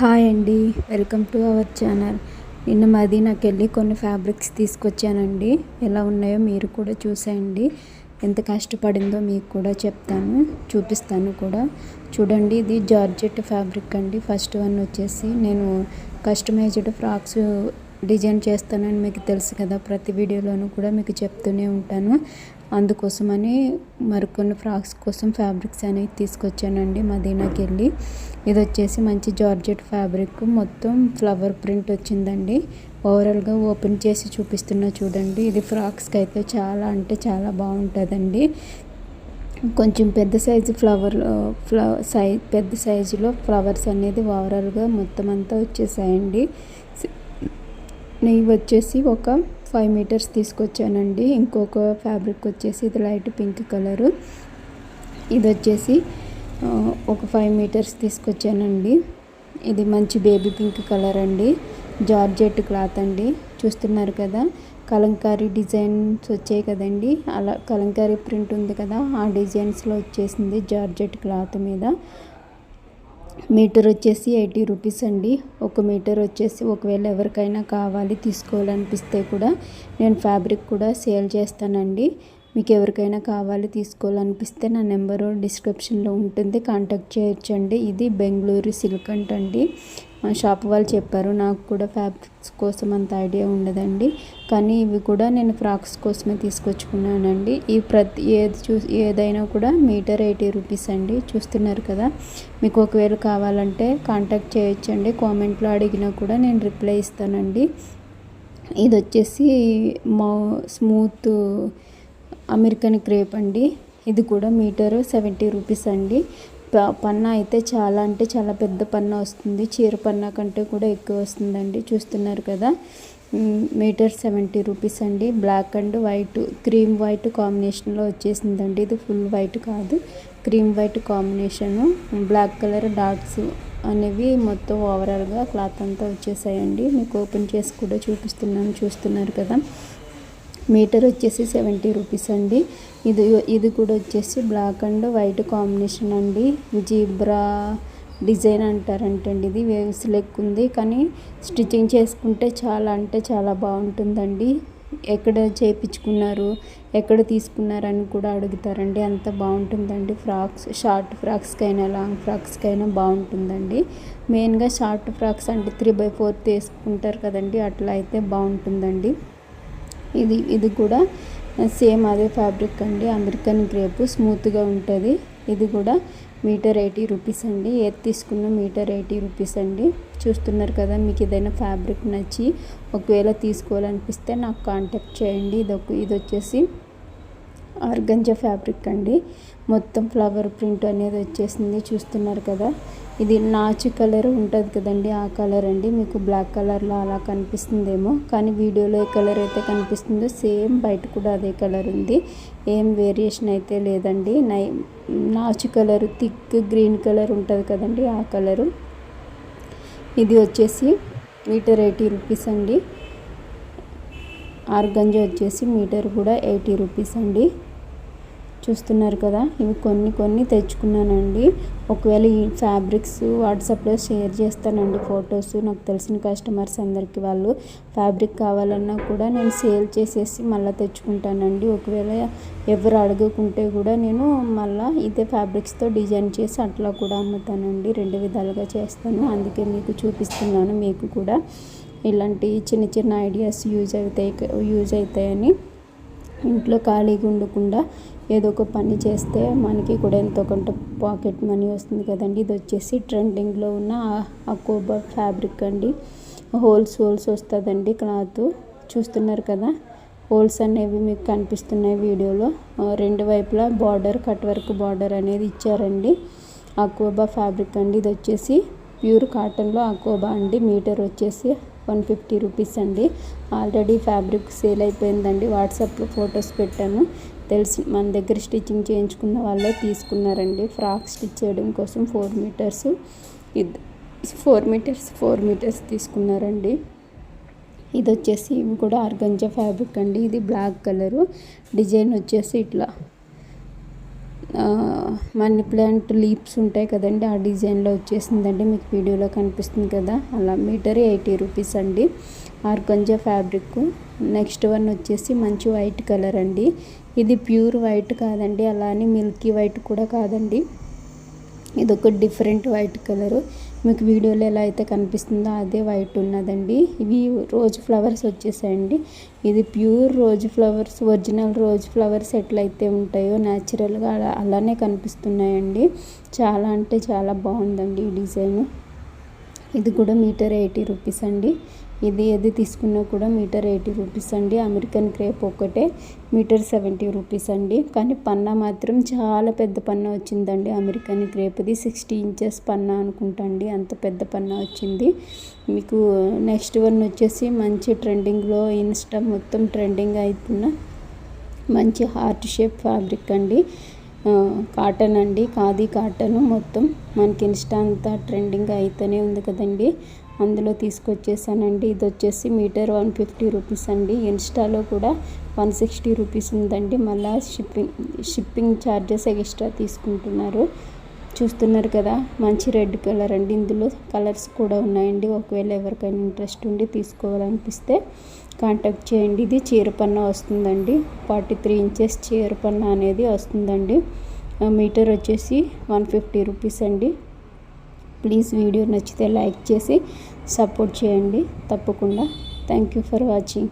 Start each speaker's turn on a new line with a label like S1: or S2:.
S1: Hi అండి. Welcome to our channel. నిన్న మదీనాకి వెళ్ళి కొన్ని ఫ్యాబ్రిక్స్ తీసుకొచ్చానండి. ఎలా ఉన్నాయో మీరు కూడా చూసేయండి. ఎంత కష్టపడిందో మీకు కూడా చెప్తాను. చూపిస్తాను కూడా. చూడండి ఇది జార్జెట్ ఫ్యాబ్రిక్ అండి. ఫస్ట్ వన్ వచ్చేసి నేను కస్టమైజ్డ్ ఫ్రాక్స్ డిజైన్ చేస్తానని మీకు తెలుసు కదా. ప్రతి వీడియోలోనూ కూడా మీకు చెప్తూనే ఉంటాను. అందుకోసమని మరికొన్ని ఫ్రాక్స్ కోసం ఫ్యాబ్రిక్స్ అనేవి తీసుకొచ్చానండి మదీనాకి వెళ్ళి ఇది వచ్చేసి మంచి జార్జెట్ ఫ్యాబ్రిక్. మొత్తం ఫ్లవర్ ప్రింట్ వచ్చిందండి. ఓవరాల్గా ఓపెన్ చేసి చూపిస్తున్నా చూడండి. ఇది ఫ్రాక్స్కి అయితే చాలా అంటే చాలా బాగుంటుందండి. కొంచెం పెద్ద సైజు ఫ్లవర్ ఫ్లవ సైజ్ పెద్ద సైజులో ఫ్లవర్స్ అనేది ఓవరాల్గా మొత్తం అంతా వచ్చేసాయండి నెయ్యి వచ్చేసి ఒక ఫైవ్ మీటర్స్ తీసుకొచ్చానండి. ఇంకొక ఫ్యాబ్రిక్ వచ్చేసి ఇది లైట్ పింక్ కలరు. ఇది వచ్చేసి ఒక ఫైవ్ మీటర్స్ తీసుకొచ్చానండి. ఇది మంచి బేబీ పింక్ కలర్ అండి జార్జెట్ క్లాత్ అండి. చూస్తున్నారు కదా కలంకారీ డిజైన్స్ వచ్చాయి కదండి. అలా కలంకారీ ప్రింట్ ఉంది కదా ఆ డిజైన్స్లో వచ్చేసింది జార్జెట్ క్లాత్ మీద. మీటర్ వచ్చేసి ఎయిటీ రూపీస్ అండి. ఒక మీటర్ వచ్చేసి ఒకవేళ ఎవరికైనా కావాలి తీసుకోవాలనిపిస్తే కూడా నేను ఫ్యాబ్రిక్ కూడా సేల్ చేస్తానండి. మీకు ఎవరికైనా కావాలి తీసుకోవాలనిపిస్తే నా నెంబరు డిస్క్రిప్షన్లో ఉంటుంది. కాంటాక్ట్ చేయొచ్చండి. ఇది బెంగళూరు సిల్క్ అంటండి. అండి షాప్ వాళ్ళు చెప్పారు. నాకు కూడా ఫ్యాబ్రిక్స్ కోసం అంత ఐడియా ఉండదండి. కానీ ఇవి కూడా నేను ఫ్రాక్స్ కోసమే తీసుకొచ్చుకున్నానండి. ఈ ప్రతి ఏది చూ ఏదైనా కూడా మీటర్ ఎయిటీ రూపీస్ అండి. చూస్తున్నారు కదా. మీకు ఒకవేళ కావాలంటే కాంటాక్ట్ చేయొచ్చండి. కామెంట్లో అడిగినా కూడా నేను రిప్లై ఇస్తానండి. ఇది వచ్చేసి మౌ స్మూత్ అమెరికన్ క్రేప్ అండి. ఇది కూడా మీటరు సెవెంటీ రూపీస్ అండి. పన్నా అయితే చాలా అంటే చాలా పెద్ద పన్నా వస్తుంది. చీర పన్నా కంటే కూడా ఎక్కువ వస్తుందండి. చూస్తున్నారు కదా? మీటర్ సెవెంటీ రూపీస్ అండి. Black and white cream white కాంబినేషన్లో వచ్చేసిందండి. ఇది ఫుల్ వైట్ కాదు. Cream white combination. Black colour dots అనేవి మొత్తం ఓవరాల్గా క్లాత్ అంతా వచ్చేసాయండి. మీకు ఓపెన్ చేసి కూడా చూపిస్తున్నాను. చూస్తున్నారు కదా? మీటర్ వచ్చేసి సెవెంటీ రూపీస్ అండి. ఇది ఇది కూడా వచ్చేసి బ్లాక్ అండ్ వైట్ కాంబినేషన్ అండి. జీబ్రా డిజైన్ అంటారంటండి. ఇది వేవ్స్ లెక్క ఉంది. కానీ స్టిచ్చింగ్ చేసుకుంటే చాలా అంటే చాలా బాగుంటుందండి. ఎక్కడ చేయించుకున్నారు ఎక్కడ తీసుకున్నారని కూడా అడుగుతారండి. అంత బాగుంటుందండి. ఫ్రాక్స్ షార్ట్ ఫ్రాక్స్కైనా లాంగ్ ఫ్రాక్స్కైనా బాగుంటుందండి. మెయిన్గా షార్ట్ ఫ్రాక్స్ అంటే త్రీ బై ఫోర్త్ వేసుకుంటారు కదండి. అట్లా అయితే బాగుంటుందండి. ఇది ఇది కూడా సేమ్ అదే ఫ్యాబ్రిక్ అండి. అమెరికన్ గ్రేపు స్మూత్గా ఉంటుంది. ఇది కూడా మీటర్ ఎయిటీ రూపీస్ అండి. ఏది తీసుకున్న మీటర్ ఎయిటీ రూపీస్ అండి. చూస్తున్నారు కదా మీకు ఏదైనా ఫ్యాబ్రిక్ నచ్చి ఒకవేళ తీసుకోవాలనిపిస్తే నాకు కాంటాక్ట్ చేయండి. ఇది ఒక ఇది వచ్చేసి ఆర్గంజా ఫ్యాబ్రిక్ అండి. మొత్తం ఫ్లవర్ ప్రింట్ అనేది వచ్చేసింది. చూస్తున్నారు కదా ఇది నాచు కలర్ ఉంటుంది కదండి ఆ కలర్ అండి. మీకు బ్లాక్ కలర్లో అలా కనిపిస్తుందేమో. కానీ వీడియోలో ఏ కలర్ అయితే కనిపిస్తుందో సేమ్ బయట కూడా అదే కలర్ ఉంది. ఏం వేరియేషన్ అయితే లేదండి. నై నాచు కలర్ థిక్ గ్రీన్ కలర్ ఉంటుంది కదండి ఆ కలరు. ఇది వచ్చేసి మీటర్ ఎయిటీ రూపీస్ అండి. ఆర్గంజ వచ్చేసి మీటర్ కూడా ఎయిటీ రూపీస్ అండి. చూస్తున్నారు కదా ఇవి కొన్ని కొన్ని తెచ్చుకున్నానండి. ఒకవేళ ఈ ఫ్యాబ్రిక్స్ వాట్సాప్లో షేర్ చేస్తానండి ఫొటోస్. నాకు తెలిసిన కస్టమర్స్ అందరికీ వాళ్ళు ఫ్యాబ్రిక్ కావాలన్నా కూడా నేను సేల్ చేసేసి మళ్ళీ తెచ్చుకుంటానండి. ఒకవేళ ఎవరు అడగకుంటే కూడా నేను మళ్ళీ ఇదే ఫ్యాబ్రిక్స్తో డిజైన్ చేసి అట్లా కూడా అమ్ముతానండి. రెండు విధాలుగా చేస్తాను. అందుకే మీకు చూపిస్తున్నాను మీకు కూడా. ఇలాంటి చిన్న చిన్న ఐడియాస్ యూజ్ అవుతాయి యూజ్ అవుతాయని. ఇంట్లో ఖాళీగా ఉండకుండా ఏదో ఒక పని చేస్తే మనకి కూడా ఎంతో కొంత పాకెట్ మనీ వస్తుంది కదండి. ఇది వచ్చేసి ట్రెండింగ్లో ఉన్న అకోబా ఫ్యాబ్రిక్ అండి. హోల్స్ హోల్స్ వస్తుందండి క్లాత్. చూస్తున్నారు కదా హోల్స్ అనేవి మీకు కనిపిస్తున్నాయి వీడియోలో. రెండు వైపులా బార్డర్ కట్ వర్క్ బార్డర్ అనేది ఇచ్చారండి. అకోబా ఫ్యాబ్రిక్ అండి. ఇది వచ్చేసి ప్యూర్ కాటన్లో అకోబా అండి. మీటర్ వచ్చేసి వన్ ఫిఫ్టీ రూపీస్ అండి. ఆల్రెడీ ఫ్యాబ్రిక్ సేల్ అయిపోయిందండి. వాట్సాప్లో ఫొటోస్ పెట్టాను. తెలిసి మన దగ్గర స్టిచ్చింగ్ చేయించుకున్న వాళ్ళే తీసుకున్నారండి. ఫ్రాక్ స్టిచ్ చేయడం కోసం ఫోర్ మీటర్స్ ఇది ఫోర్ మీటర్స్ ఫోర్ మీటర్స్ తీసుకున్నారండి. ఇది వచ్చేసి ఇవి కూడా ఆర్గంజా ఫ్యాబ్రిక్ అండి. ఇది బ్లాక్ కలరు. డిజైన్ వచ్చేసి ఇట్లా మనీ ప్లాంట్ లీప్స్ ఉంటాయి కదండి ఆ డిజైన్లో వచ్చేసిందండి మీకు వీడియోలో కనిపిస్తుంది కదా. అలా మీటర్ ఎయిటీ రూపీస్ అండి. Organza fabric. నెక్స్ట్ వన్ వచ్చేసి మంచి వైట్ కలర్ అండి. ఇది ప్యూర్ వైట్ కాదండి అలానే మిల్కీ వైట్ కూడా కాదండి. ఇది ఒక డిఫరెంట్ వైట్ కలరు. మీకు వీడియోలో ఎలా అయితే కనిపిస్తుందో అదే వైట్ ఉన్నదండి. ఇవి రోజ్ ఫ్లవర్స్ వచ్చేసాయండి. ఇది pure rose flowers original rose flowers ఎట్లయితే ఉంటాయో న్యాచురల్గా అలా అలానే కనిపిస్తున్నాయండి. చాలా అంటే చాలా బాగుందండి ఈ డిజైన్. ఇది కూడా మీటర్ ఎయిటీ రూపీస్ అండి. ఇది ఏది తీసుకున్నా కూడా మీటర్ ఎయిటీ రూపీస్ అండి. అమెరికన్ క్రేప్ ఒకటే మీటర్ సెవెంటీ రూపీస్ అండి. కానీ పన్నా మాత్రం చాలా పెద్ద పన్నా వచ్చిందండి అమెరికన్ క్రేప్ది. సిక్స్టీ ఇంచెస్ పన్నా అనుకుంటా అండి అంత పెద్ద పన్నా వచ్చింది. మీకు నెక్స్ట్ వన్ వచ్చేసి మంచి ట్రెండింగ్లో ఇన్స్టా మొత్తం ట్రెండింగ్ అవుతున్న మంచి హార్ట్ షేప్ ఫ్యాబ్రిక్ అండి. కాటన్ అండి ఖాదీ కాటన్ మొత్తం మనకి ఇన్స్టా అంతా ట్రెండింగ్ అవుతూనే ఉంది కదండి. అందులో తీసుకొచ్చేసానండి. ఇది వచ్చేసి మీటర్ వన్ ఫిఫ్టీ రూపీస్ అండి. ఇన్స్టాలో కూడా వన్ సిక్స్టీ రూపీస్ ఉందండి. మళ్ళీ షిప్పింగ్ షిప్పింగ్ ఛార్జెస్ ఎక్స్ట్రా తీసుకుంటున్నారు. చూస్తున్నారు కదా మంచి రెడ్ కలర్ అండి. ఇందులో కలర్స్ కూడా ఉన్నాయండి. ఒకవేళ ఎవరికైనా ఇంట్రెస్ట్ ఉండి తీసుకోవాలనిపిస్తే కాంటాక్ట్ చేయండి. ఇది చీరపన్న వస్తుందండి. ఫార్టీ త్రీ ఇంచెస్ చీరపన్న అనేది వస్తుందండి. మీటర్ వచ్చేసి వన్ ఫిఫ్టీ రూపీస్ అండి. ప్లీజ్ వీడియో నచ్చితే లైక్ చేసి సపోర్ట్ చేయండి తప్పకుండా. Thank you for watching